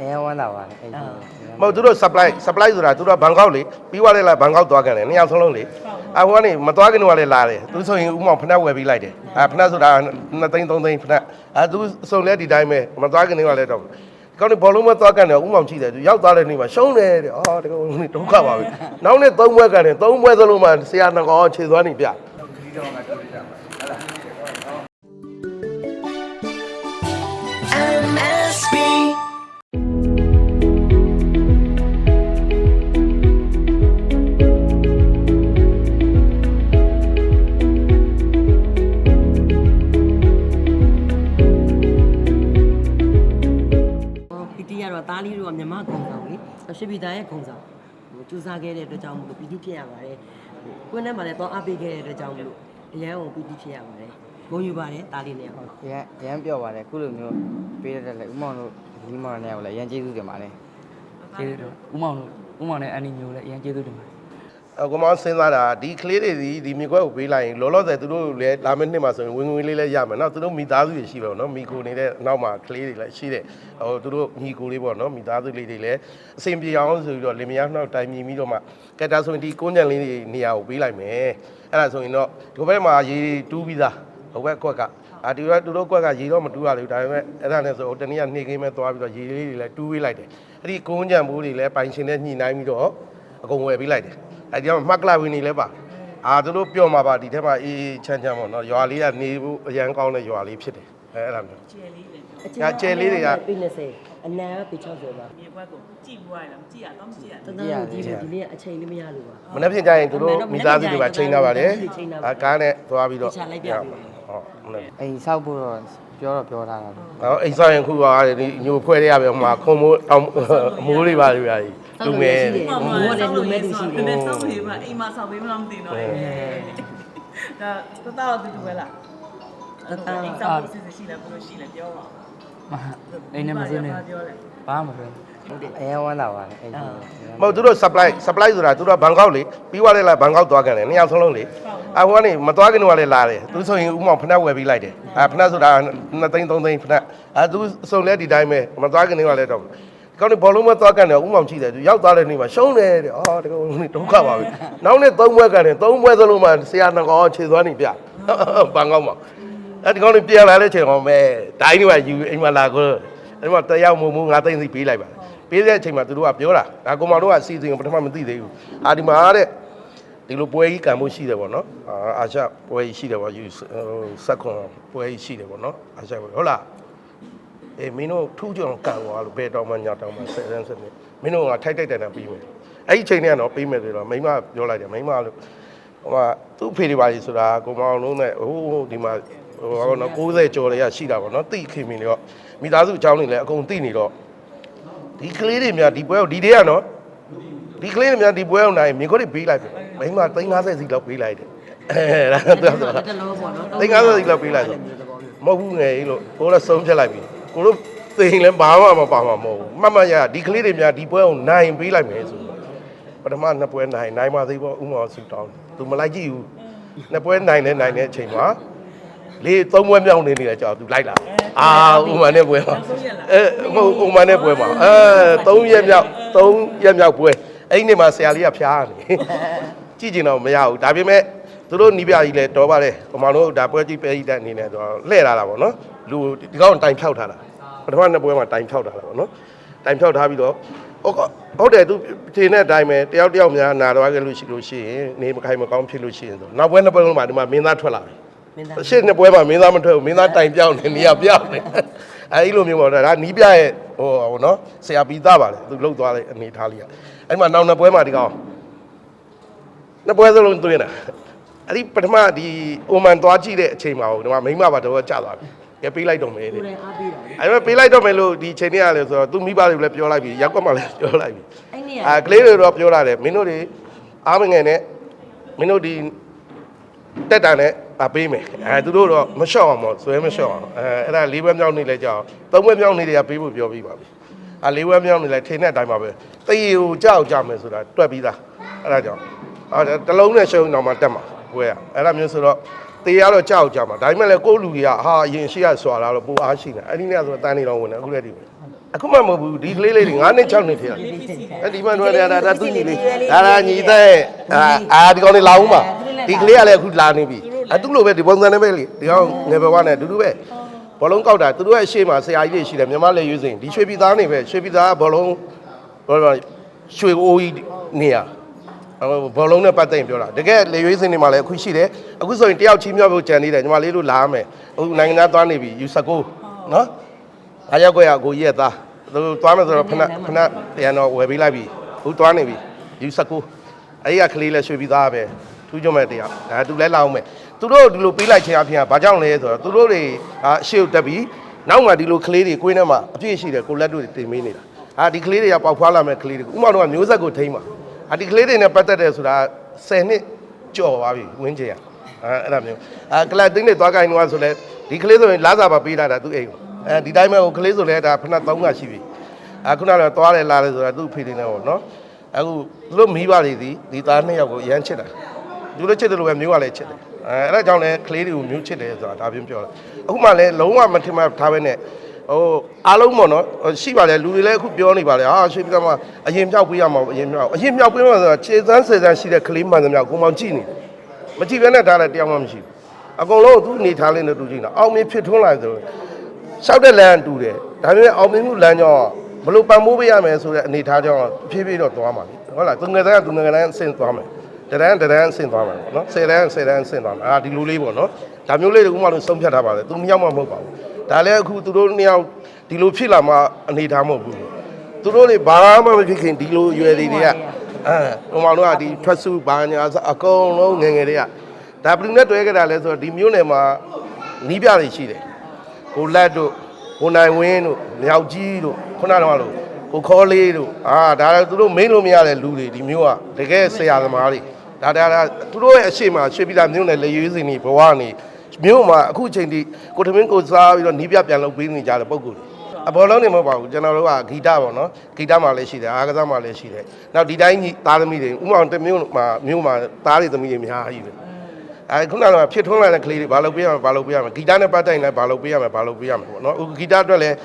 အရင်ဝမ်းသာပါတယ်အဲ့ဒီမဟုတ်သူတို့ supply supply ဆိုတာသူတို့ကဘန်ကောက်လေပြီးသွားတယ်လားဘန်ကောက်သွားကန်တယ်နှစ်ယောက်ဆုံးလုံးလေအဟိုကနေမသွားခင်တော့လည်းလာတယ်သူဆိုရင်ဥမောင်ဖနက်ဝယ်ပြီးလိုက်တယ်အဲဖနက်ဆိုတာ2သိန်း3သိန်းဖနက်အဲသူစုံလဲဒီတိုင်းပဲမသွားခင်တော့လည်းတော့ကောင်းနေဘောလုံးမသွားကန်တယ်ဥမောင်ကြည့်တယ်သူရောက်သွားတဲ့နေ့မှာရှုံးတယ်တဲ့အော်တကယ်ဒုက္ခပါပဲနောက်နေ့3ဘွဲကန်တယ်3ဘွဲသလုံးမှာဆရာနှကောင်ခြေသွားနေပြ MSB ပီ လေရှိပီတာရဲ့ကုံဆောင်ဟိုစူးစမ်းခဲ့တဲ့အတွက်ကြောင့်မလို့ပီတီဖြစ်ရပါတယ်ဟိုကိုယ်နဲ့မှလည်းတော့အားပေးခဲ့တဲ့အတွက်ကြောင့်မလို့အရန်ကိုပီတီဖြစ်ရပါတယ်ဂုဏ်ယူပါတယ်သားလေးနဲ့ဟုတ်ရန်ရန်ပြောပါတယ်အခုလိုမျိုးပေးရတဲ့လေဥမောင်တို့ဒီမောင်နဲ့ကိုလည်းရန်ကျေးဇူးတင်ပါတယ်ကျေးဇူးတော်ဦးမောင်တို့ဦးမောင်နဲ့အန်နီမျိုးလည်းအရင်ကျေးဇူးတင်ပါတယ် အကောင်မစဉ်းစားတာဒီကလေးတွေဒီဒီမြေခွက်ကိုပေးလိုက်ရင်လောလောဆယ်သူတို့လည်းလာမယ့်နှစ်မှာဆိုရင်ဝင်ဝင်လေးလည်းရမယ်နော်သူတို့မိသားစုတွေရှိပါတော့နော်မိကိုနေတဲ့အနောက်မှာကလေးတွေလည်းရှိတယ်ဟိုသူတို့ညီကိုလေးပေါ့နော်မိသားစုလေးတွေလည်းအဆင်ပြေအောင်ဆိုပြီးတော့လင်မယားနှောက်တိုင်မြင်ပြီးတော့မှကက်တာဆိုရင်ဒီကိုညံလေးတွေနေရာကိုပေးလိုက်မယ်အဲ့ဒါဆိုရင်တော့ဒီဘက်မှာရေတူးပြီးသားဟိုဘက်ကွက်ကအာဒီဘက်သူတို့ကွက်ကရေတော့မတူးရလေဘူးဒါပေမဲ့အဲ့ဒါနဲ့ဆိုတနည်းကနေခင်းမဲ့သွားပြီးတော့ရေလေးတွေလည်းတူးပေးလိုက်တယ်အဲ့ဒီကိုညံဘိုးတွေလည်းပိုင်ရှင်နဲ့ညှိနှိုင်းပြီးတော့အကုန်ဝယ်ပေးလိုက်တယ် အဲဒီမှာမှတ်ကလဝင်းနေလဲပါအာသူတို့ပြောမှာပါဒီထဲမှာအေးအေးချမ်းချမ်းပေါ့နော်ရွာလေးကနေဖို့အရန်ကောင်းတဲ့ရွာလေးဖြစ်တယ်အဲအဲ့ဒါမျိုးအကျဲလေးတွေကปี20အနံကปี60ပါမြေဘက်ကိုကြည့်ပွားရလားမကြည့်ရတော့မကြည့်ရတန်းတန်းကိုကြည့်ဖို့ဒီနေ့အချိန်လေးမရလို့ပါမနေ့ပြင်ကြရင်သူတို့မိသားစုတွေကချိန်ထားပါတယ်ချိန်ထားပါအာကားနဲ့သွားပြီးတော့တခြားလိုက်ပြပေးမယ်ဟုတ်မနေ့အိမ်ဆောက်ဖို့တော့ ပြောတော့ပြောထားတာပဲဟောအိမ်ဆိုင်ရင်ခုကဒီညိုဖွဲရရပဲဟိုမှာခုံမိုးအောင်အမိုးတွေပါတွေပါလူငယ်ဟုတ်တယ်မိုးနဲ့လူမဲ့သူရှိတယ်နည်းဆောက်ပေးပါအိမ်မှာဆောက်ပေးမလားမသိတော့ဘူးဒါတသားတော့တူတူပဲလားတသားအိမ်ဆောက်ဖို့စီစဉ်ရှိလားဘယ်လိုရှိလဲပြောပါမအိမ်နဲ့မစင်းနဲ့ပြောလဲဘာမှမပြောဟုတ်တယ်အရင်ဝမ်းသာပါတယ်အဲ့ဒီ မဟုတ်သူတို့ supply supply ဆိုတာသူတို့ကဘန်ကောက်လေပြီးသွားတယ်လားဘန်ကောက်သွားကန်တယ်နှစ်ယောက်ဆုံးလုံးလေ အဟိုကနေမသွားခင်တော့လည်းလာတယ်သူဆိုရင်ဥမောင်ဖနက်ဝယ်ပြီးလိုက်တယ်အဲဖနက်ဆိုတာ2သိန်း3သိန်းဖနက်အဲသူစုံလဲဒီတိုင်းပဲမသွားခင်တော့လည်းတော့ကောင်းနေဘောလုံးမသွားကန်တယ်ဥမောင်ကြည့်တယ်သူရောက်သွားတဲ့နေ့မှာရှုံးတယ်တဲ့အော်တကယ်ဒုက္ခပါပဲနောက်နေ့3ဘွဲကန်တယ်3ဘွဲသလုံးမှာဆရာနှကောင်ခြေသွားနေပြဘန်ကောက်မှာအဲဒီကောင်းနေပြန်လာတဲ့ချိန်ကောင်ပဲဒိုင်းတွေကယူအိမ်မှာလာကိုအဲဒီမှာတယောက်မုံမုံ9သိန်းစီပေးလိုက်ပါပေးတဲ့အချိန်မှာသူတို့ကပြောတာဒါကောင်မတို့ကအစီအစဉ်ကိုပထမမသိသေးဘူးအာဒီမှာတဲ့ ဒီလိုပွဲကြီးကံမှုရှိတယ်ပေါ့နော်အာအာရှပွဲကြီးရှိတယ်ပေါ့ယူဟိုစက်ခွန်ပွဲကြီးရှိတယ်ပေါ့နော်အာရှပွဲဟုတ်လားအေးမင်းတို့ထူးကြအောင်ကံသွားလို့ဘယ်တော့မှညတော့မှဆယ်ဆန်းဆယ်နေမင်းတို့ကထိုက်ထိုက်တန်တန်ပြီးမယ်အဲ့ဒီချိန်နဲ့ကတော့ပြီးမယ်ဆိုတော့မိမပြောလိုက်တယ်မိမလို့ဟိုမှာသူ့ဖေတွေပါကြီးဆိုတာကိုမောင်လုံးနဲ့ဟိုးဒီမှာဟိုကတော့90ကျော်တွေကရှိတာပေါ့နော်တိခင်မင်းတွေတော့မိသားစုအကြောင်းတွေလည်းအကုန်သိနေတော့ဒီကလေးတွေများဒီပွဲကိုဒီတည်းကနော်ဒီကလေးတွေများဒီပွဲကိုနိုင်မြေခွက်တွေပေးလိုက်ပြီ မိမ350စီလောက်ပေးလိုက်တယ်အဲဒါတော့ဆိုတလုံးပေါ့နော်350စီလောက်ပေးလိုက်ဆိုမဟုတ်ဘူးငယ်ကြီးလို့ကိုလည်းဆုံးဖြတ်လိုက်ပြီကိုတို့သိရင်လည်းဘာမှမပါမှာမဟုတ်ဘူးမှတ်မှတ်ရဒီကလေးတွေများဒီပွဲကိုနိုင်ပေးလိုက်မယ်ဆိုတော့ပထမနှစ်ပွဲနိုင်နိုင်ပါသေးပေါ့ဥမောဆူတောင်းသူမလိုက်ကြည့်ဘူးနှစ်ပွဲနိုင်လဲနိုင်တဲ့အချိန်မှာလေသုံးပွဲမြောက်နေနေကြကြောက်သူလိုက်လာအာဥမာနဲ့ပွဲမှာအဲမဟုတ်ဥမာနဲ့ပွဲမှာအဲသုံးရက်မြောက်သုံးရက်မြောက်ပွဲအဲ့ဒီနေ့မှာဆရာလေးကဖျားနေ ကြည့်ကျင်တော့မရဘူးဒါပေမဲ့သူတို့နီးပြကြီးလဲတော်ပါတယ်ဟိုမှာတို့ဒါပွဲကြီးပဲကြီးတဲ့အနေနဲ့ဆိုတော့လှည့်လာတာပေါ့နော်လူဒီကောင်တိုင်ဖြောက်ထားတာပထမနှစ်ပွဲမှာတိုင်ဖြောက်ထားတာပေါ့နော်တိုင်ဖြောက်ထားပြီးတော့ဟုတ်ကဟုတ်တယ်သူထင်တဲ့အတိုင်းပဲတယောက်တယောက်များနာတော့ခဲ့လို့ရှိလို့ရှိရင်နေမခိုင်မကောင်းဖြစ်လို့ရှိရင်ဆိုနောက်ပွဲနှစ်ပွဲလုံးမှာဒီမှာမင်းသားထွက်လာတယ်မင်းသားရှစ်နှစ်ပွဲမှာမင်းသားမထွက်ဘူးမင်းသားတိုင်ပြောင်းနေနေရပြောင်းနေအဲဒီလိုမျိုးပေါ့ဒါနီးပြရဲ့ဟိုဟိုနော်ဆရာပီသားပါလေသူလှုပ်သွားတဲ့အနေထားလေးကအဲ့မှာနောက်နှစ်ပွဲမှာဒီကောင် နှစ်ပွဲစလုံးသွင်းတာအဲ့ဒီပထမဒီအိုမန်သွားကြည့်တဲ့အချိန်မှာဟိုဒီမှာမိမပါတော့ကြာသွားပြီကဲပေးလိုက်တော့မယ်တဲ့ကိုယ်တိုင်အားပေးတာလေအဲ့ဒါပေးလိုက်တော့မယ်လို့ဒီချိန်นี้ရတယ်ဆိုတော့သူမိဘတွေလည်းပြောလိုက်ပြီရက်ကွက်မှလည်းပြောလိုက်ပြီအဲ့နေရအာကလေးတွေတော့ပြောလာတယ်မင်းတို့တွေအားမငယ်နဲ့မင်းတို့ဒီတက်တာနဲ့အပေးမယ်အဲသူတို့တော့မလျှော့အောင်ပေါ့ဆွဲမလျှော့အောင်အဲအဲ့ဒါလေးဘက်မြောက်နေလဲကြောက်သုံးဘက်မြောက်နေတွေကပေးဖို့ပြောပြီးပါပြီအာလေးဘက်မြောက်နေလဲထိန်တဲ့အတိုင်းပါပဲတရေကိုကြောက်ကြမယ်ဆိုတာတွက်ပြီးသားအဲ့ဒါကြောင့် အာတလုံးနဲ့ရှုံတော့မှတက်မှာပွဲရအဲ့ဒါမျိုးဆိုတော့တေးရတော့ကြောက်ကြမှာဒါပေမဲ့လည်းကိုယ့်လူတွေကဟာအရင်ရှိရဆွာလာတော့ပူအားရှိနေအဲ့ဒီနေ့ကဆိုတော့တန်းနေတော့ဝင်တယ်အခုလည်းဒီပဲအခုမှမဟုတ်ဘူးဒီကလေးလေးတွေ9နှစ်6နှစ်ထဲအဲ့ဒီမှတော့ဒါဒါသူညီလေးဒါဒါညီတဲ့အာအာဒီကောင်လေးလာအောင်ပါဒီကလေးကလည်းအခုလာနေပြီအဲ့သူ့လိုပဲဒီပုံစံနဲ့ပဲလေဒီကောင်ငယ်ဘဝနဲ့အတူတူပဲဘောလုံးကောက်တာသူတို့ရဲ့အရှိမဆရာကြီးတွေရှိတယ်မြန်မာလက်ရွေးစင်ဒီရွှေပြည်သားနေပဲရွှေပြည်သားကဘောလုံးဘောလုံးရွှေအိုးကြီးနေရ ဘောလုံးနဲ့ပတ်သက်ရင်ပြောတာတကယ်လေရွေးစင်တွေမှာလည်းအခုရှိတယ်အခုဆိုရင်တယောက်ချင်းမြောက်ဖို့ကြံနေတယ်ညီမလေးတို့လာမယ်အခုနိုင်ငံသားသွားနေပြီယူစကိုနော်အားရောက်ခွင့်ရကိုကြီးရဲ့သားသူသွားမယ်ဆိုတော့ဖနဖနပြန်တော့ဝယ်ပေးလိုက်ပြီအခုသွားနေပြီယူစကူအဲ့ဒီကကလေးလဲရွှေပြီးသားပဲထူးကြမဲ့တရားဒါသူလဲလာအောင်မယ်သူတို့ဒီလိုပေးလိုက်ခြင်းအပြင်ဘာကြောင့်လဲဆိုတော့သူတို့တွေအာအရှိတ်တက်ပြီးနောက်မှဒီလိုကလေးတွေကိုင်းထဲမှာအပြည့်ရှိတယ်ကိုလက်တို့တင်မေးနေတာအာဒီကလေးတွေကပေါက်ဖွားလာမဲ့ကလေးတွေဥမာတော့မျိုးဆက်ကိုထိမ့်ပါ အာဒီကလေးတွေနဲ့ပတ်သက်တယ်ဆိုတာ10နှစ်ကြော်သွားပြီဝင်းချင်ရအဲအဲ့ဒါမျိုးအာကလတ်တင်းတွေသွားကိုင်းတော့ဆိုလဲဒီကလေးဆိုရင်လာစားပါပေးတာဒါသူအိမ်အဲဒီတိုင်းပဲဟိုကလေးဆိုလဲဒါဖနက်3ကရှိပြီအခုနကတော့သွားတယ်လာတယ်ဆိုတာသူ့ဖေတွေနဲ့ပေါ့နော်အခုသူတို့မိဘတွေဒီဒီသားနှစ်ယောက်ကိုရမ်းချစ်တာသူတို့ချစ်တယ်လို့ပဲမျိုးကလည်းချစ်တယ်အဲအဲ့ဒါကြောင့်လည်းကလေးတွေကိုမျိုးချစ်တယ်ဆိုတာဒါပြင်းပြောတာအခုမှလည်းလုံးဝမထင်မှတ်ထားပဲနဲ့ ဟိုအားလုံးပေါ့နော်ရှိပါလေလူတွေလည်းအခုပြောနေပါလေဟာရွှေပြည်သားမှာအရင်မြောက်ပေးရမှာအရင်မြောက်အရင်မြောက်ပေးမှာဆိုတာခြေစမ်းဆယ်စမ်းရှိတဲ့ကလေးမှန်သမျှကိုမောင်ကြည့်နေမကြည့်ဘဲနဲ့ဒါလည်းတရားမှမရှိဘူးအကုန်လုံးသူအနေထားလေးနဲ့တူကြည့်တာအောင်မြင်ဖြစ်ထွန်းလာဆိုရှောက်တဲ့လမ်းတူတယ်ဒါပေမဲ့အောင်မြင်မှုလမ်းကြောင်းဘလို့ပံ့ပိုးပေးရမယ်ဆိုတဲ့အနေအထားကြောင့်ဖြည်းဖြည်းတော့သွားမှာလေဟုတ်လားသူငယ်တန်းကသူငယ်တန်းအဆင့်သွားမယ်တရန်တရန်အဆင့်သွားမှာပေါ့နော်ဆယ်တန်းဆယ်တန်းအဆင့်သွားမှာအာဒီလိုလေးပေါ့နော်ဒါမျိုးလေးတွေကမှလို့ဆုံးဖြတ်ထားပါလေသူမရောက်မှမဟုတ်ပါဘူး ဒါလည်းအခုသူတို့နှစ်ယောက်ဒီလိုဖြစ်လာမှအနေအထားမဟုတ်ဘူးသူတို့တွေဘာမှမဖြစ်ခင်ဒီလိုရွယ်တွေတွေကအဲဟိုမောင်တို့ကဒီထွက်စုဘာညာစအကုန်လုံးငယ်ငယ်တွေကဒါဘယ်သူနဲ့တွဲကြတာလဲဆိုတော့ဒီမျိုးနယ်မှာနီးပြတွေရှိတယ်ကိုလက်တို့ကိုနိုင်ဝင်းတို့မြောက်ကြီးတို့ခုနကတော့လို့ကိုခေါ်လေးတို့အာဒါလည်းသူတို့မိန်လို့မရတဲ့လူတွေဒီမျိုးကတကယ်ဆရာသမားတွေဒါဒါဒါသူတို့ရဲ့အရှိမရွှေပြည်သာမျိုးနဲ့လေရွေးစင်ကြီးဘဝနေ မျိုးမှာအခုချိန်ထိကိုထမင်းကိုစားပြီးတော့နီးပြပြန်လုပ်ပေးနေကြတဲ့ပုံကိုယ်တွေအဘောလုံးနေမဟုတ်ပါဘူးကျွန်တော်တို့ကဂီတပေါ့နော်ဂီတမှာလည်းရှိတယ်အားကစားမှာလည်းရှိတယ်နောက်ဒီတိုင်းကြီးသားသမီးတွေဥမောင်တစ်မျိုးမှာမျိုးမှာသားတွေသမီးတွေအများကြီးပဲအဲခုနကဖြစ်ထွန်းလာတဲ့ကလေးတွေဘာလုပ်ပေးရမလဲဘာလုပ်ပေးရမလဲဂီတနဲ့ပတ်တိုင်လည်းဘာလုပ်ပေးရမလဲဘာလုပ်ပေးရမလဲပေါ့နော်အခုဂီတအတွက်လည်း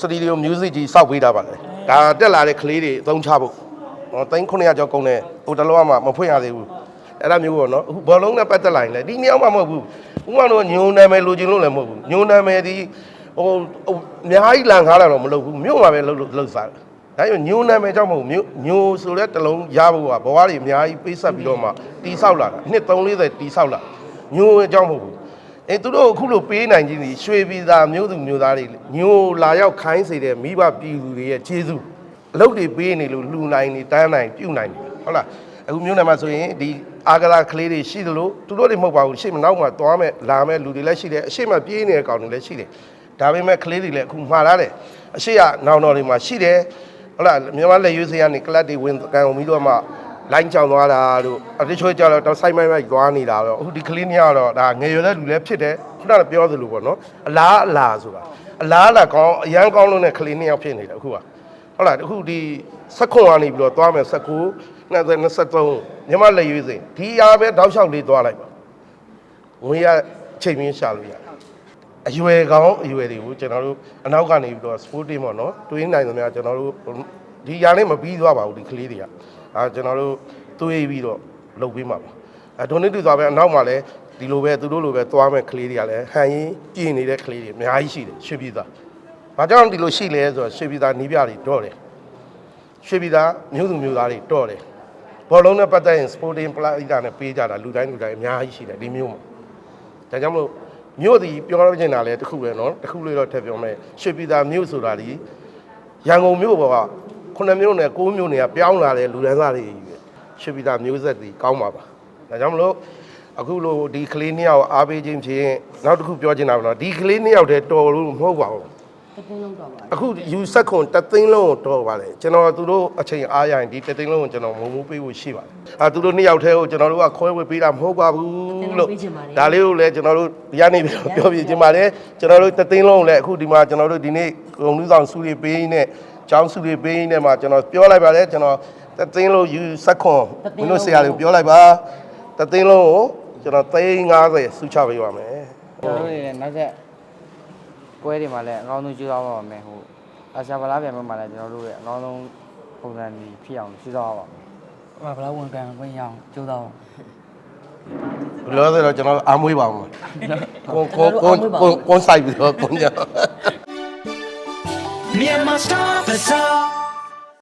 စတူဒီယိုမြူးစစ်ကြီးစောက်ပေးတာပါလေဒါတက်လာတဲ့ကလေးတွေအသုံးချဖို့ဟော3900ကျော်ကုန်တယ်ဟိုတလောကမှမဖွင့်ရသေးဘူးအဲ့ဒါမျိုးပေါ့နော်အခုဘောလုံးနဲ့ပတ်သက်လာရင်လည်းဒီနေရာမှမဟုတ်ဘူး ဥမာတော့ညုံနာမယ်လိုချင်လို့လည်းမဟုတ်ဘူးညုံနာမယ်ဒီဟိုဟိုအများကြီးလန်ခါလာတော့မလုပ်ဘူးမြို့မှာပဲလှုပ်လှုပ်စားတယ်ဒါကြောင့်ညိုနာမယ်ကြောင့်မဟုတ်မျိုးညိုဆိုတဲ့တလုံးရဖို့ကဘဝတွေအများကြီးပေးဆက်ပြီးတော့မှတီးဆောက်လာတာနှစ်340တီးဆောက်လာညိုအကြောင်းမဟုတ်ဘူးအဲသူတို့အခုလိုပေးနိုင်ခြင်းဒီရွှေပြည်သာမျိုးသူမျိုးသားတွေညိုလာရောက်ခိုင်းစေတဲ့မိဘပြည်သူတွေရဲ့ကျေးဇူးအလုပ်တွေပေးနေလို့လှူနိုင်နေတန်းနိုင်ပြုတ်နိုင်နေဟုတ်လား အခုမျိုးနယ်မှာဆိုရင်ဒီအာဂလာကလေးတွေရှိသလိုသူတို့တွေမဟုတ်ပါဘူးရှေ့မနောက်မှာသွားမဲ့လာမဲ့လူတွေလည်းရှိတယ်အရှိမပြေးနေတဲ့ကောင်တွေလည်းရှိတယ်ဒါပေမဲ့ကလေးတွေလည်းအခုမှားလာတယ်အရှိကနောင်တော်တွေမှာရှိတယ်ဟုတ်လားမြန်မာလက်ရွေးစရာနေကလပ်တွေဝင်ကန်အောင်ပြီးတော့မှလိုင်းချောင်သွားတာတို့အတချို့ကြတော့တော့ဆိုင်မိုင်းမိုက်သွားနေတာတော့အခုဒီကလေးနှစ်ယောက်တော့ဒါငယ်ရွယ်တဲ့လူလည်းဖြစ်တယ်ခုနကပြောသလိုပေါ့နော်အလားအလားဆိုတာအလားအလားကောင်းအရန်ကောင်းလို့နဲ့ကလေးနှစ်ယောက်ဖြစ်နေတယ်အခုကဟုတ်လားအခုဒီဆက်ခွန်ကနေပြီးတော့သွားမယ်ဆက်ကူ 23မြန်မာလက်ရွေးစင်ဒီအားပဲတောက်လျှောက်လေးသွားလိုက်ပါငွေရချိန်မင်းရှာလို့ရတယ်အရွယ်ကောင်းအရွယ်တွေကိုကျွန်တော်တို့အနောက်ကနေပြီးတော့ sport team ပေါ့နော်တွေးနိုင်သမျှကျွန်တော်တို့ဒီຢာနဲ့မပြီးသွားပါဘူးဒီကလေးတွေကအာကျွန်တော်တို့တွေးပြီးတော့လုပ်ပေးမှာပါအဲဒိုနေတူသွားပဲအနောက်မှာလည်းဒီလိုပဲသူတို့လိုပဲသွားမဲ့ကလေးတွေကလည်းဟန်ရင်ပြည်နေတဲ့ကလေးတွေအများကြီးရှိတယ်ရွှေပြည်သားဘာကြောင့်ဒီလိုရှိလဲဆိုတော့ရွှေပြည်သားနီးပြတွေတော့တယ်ရွှေပြည်သားမျိုးသူမျိုးသားတွေတော့တယ် ဘောလုံးနဲ့ပတ်သက်ရင် sporting player နဲ့ပေးကြတာလူတိုင်းလူတိုင်းအများကြီးရှိတယ်ဒီမျိုးမှာ ဒါကြောင့်မလို့မြို့ဒီပြောရချင်တာလဲတစ်ခုပဲเนาะတစ်ခုလေးတော့ထည့်ပြောမယ်ရွှေပြည်သာမြို့ဆိုတာဒီရန်ကုန်မြို့ပေါ်ကခုနှစ်မြို့နယ်ကိုးမြို့နယ်ကပြောင်းလာတဲ့လူဒန်းစားတွေကြီးပဲရွှေပြည်သာမြို့ဆက်ဒီကောင်းပါပါဒါကြောင့်မလို့အခုလိုဒီကလေးနှစ်ယောက်အားပေးခြင်းဖြင့်နောက်တစ်ခုပြောချင်တာပေါ့နော်ဒီကလေးနှစ်ယောက်တည်းတော်လို့မဟုတ်ပါဘူး တစ်သိန်းလုံးတော့ပါအခုယူဆက်ခွန်တသိန်းလုံးကိုတော်ပါလေကျွန်တော်သူတို့အချိန်အားရရင်ဒီတသိန်းလုံးကိုကျွန်တော်မုံမိုးပေးဖို့ရှိပါတယ်အာသူတို့နှစ်ယောက်တည်းကိုကျွန်တော်တို့ကခွဲဝေပေးတာမဟုတ်ပါဘူးလို့ဒါလေးကိုလည်းကျွန်တော်တို့ဒီကနေပြီးတော့ပြောပြချင်ပါတယ်ကျွန်တော်တို့တသိန်းလုံးကိုလည်းအခုဒီမှာကျွန်တော်တို့ဒီနေ့ဂုံလူဆောင်စုတွေပေးနေကျောင်းစုတွေပေးနေမှာကျွန်တော်ပြောလိုက်ပါတယ်ကျွန်တော်တသိန်းလုံးယူဆက်ခွန်မင်းတို့ဆရာတွေကိုပြောလိုက်ပါတသိန်းလုံးကိုကျွန်တော်သိန်း90စုချပေးပါမယ်ကျွန်တော်တို့တွေလည်းနောက်ဆက် ပွဲတွေမှာလည်းအကောင်းဆုံးကြိုးစားပါမယ်ဟိုအာရှာဗလားပြန်မှာလည်းကျွန်တော်တို့ရဲ့အကောင်းဆုံးပုံစံကြီးဖြစ်အောင်ရှင်းတော့ပါဟိုကဘလောက်ဝန်ကန်ခွင့်ရအောင်ကြိုးစားအောင်ဘယ်လိုလဲဆိုတော့ကျွန်တော်အားမွေးပါအောင်ကိုကိုကိုကိုကိုဆိုင်ပြီးတော့ကိုည Myanmar Star Bazaar